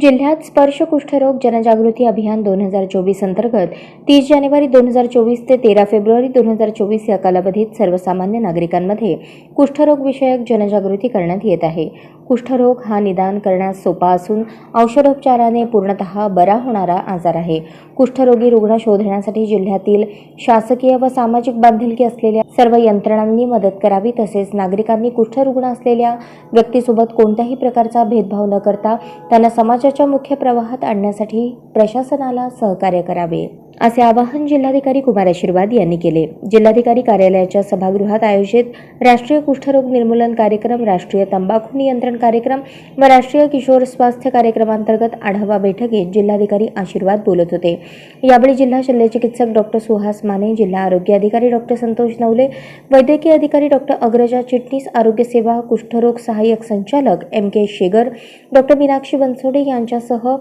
जिल्ह्यात स्पर्श कुष्ठरोग जनजागृती अभियान दोन हजार चोवीस अंतर्गत तीस जानेवारी दोन हजार चोवीस ते तेरा फेब्रुवारी दोन हजार चोवीस या कालावधीत सर्वसामान्य नागरिकांमध्ये कुष्ठरोग विषयक जनजागृती करण्यात येत आहे. कुष्ठरोग हा निदान करण्यास सोपा असून औषधोपचाराने पूर्णतः बरा होणारा आजार आहे. कुष्ठरोगी रुग्ण शोधण्यासाठी जिल्ह्यातील शासकीय व सामाजिक बांधिलकी असलेल्या सर्व यंत्रणांनी मदत करावी तसेच नागरिकांनी कुष्ठरुग्ण असलेल्या व्यक्तीसोबत कोणत्याही प्रकारचा भेदभाव न करता त्यांना समाजाच्या मुख्य प्रवाहात आणण्यासाठी प्रशासनाला सहकार्य करावे. असे आवाहन जिल्हाधिकारी कुमार आशीर्वाद यांनी केले. जिल्हाधिकारी कार्यालयाच्या सभागृहात आयोजित राष्ट्रीय कुष्ठरोग निर्मूलन कार्यक्रम राष्ट्रीय तंबाखू नियंत्रण कार्यक्रम व राष्ट्रीय किशोर स्वास्थ्य कार्यक्रमांतर्गत आढावा बैठकीत जिल्हाधिकारी आशीर्वाद बोलत होते. यावेळी जिल्हा शल्यचिकित्सक डॉक्टर सुहास माने जिल्हा आरोग्य अधिकारी डॉक्टर संतोष नवले वैद्यकीय अधिकारी डॉक्टर अग्रजा चिटणीस आरोग्य सेवा कुष्ठरोग सहाय्यक संचालक M K Shegar doctor Meenakshi Bansode यांच्यासह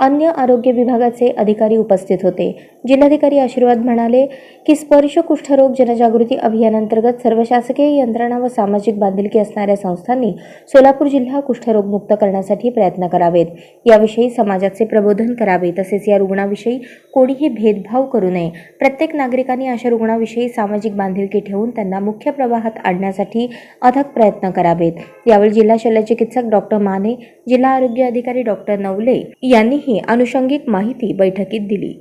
अन्य आरोग्य विभागाचे अधिकारी उपस्थित होते. जिल्हाधिकारी आशीर्वाद म्हणाले की स्पर्श कुष्ठरोग जनजागृती अभियानांतर्गत सर्व शासकीय यंत्रणा व सामाजिक बांधिलकी असणाऱ्या संस्थांनी सोलापूर जिल्हा कुष्ठरोग मुक्त करण्यासाठी प्रयत्न करावेत. याविषयी समाजाचे प्रबोधन करावे तसेच या रुग्णाविषयी कोणीही भेदभाव करू नये. प्रत्येक नागरिकांनी अशा रुग्णाविषयी सामाजिक बांधिलकी ठेवून त्यांना मुख्य प्रवाहात आणण्यासाठी अथक प्रयत्न करावेत. यावेळी जिल्हा शल्यचिकित्सक डॉक्टर माने जिल्हा आरोग्य अधिकारी डॉक्टर नवले यांनी यांनीही अनुषंगिक माहिती बैठकीत दिली.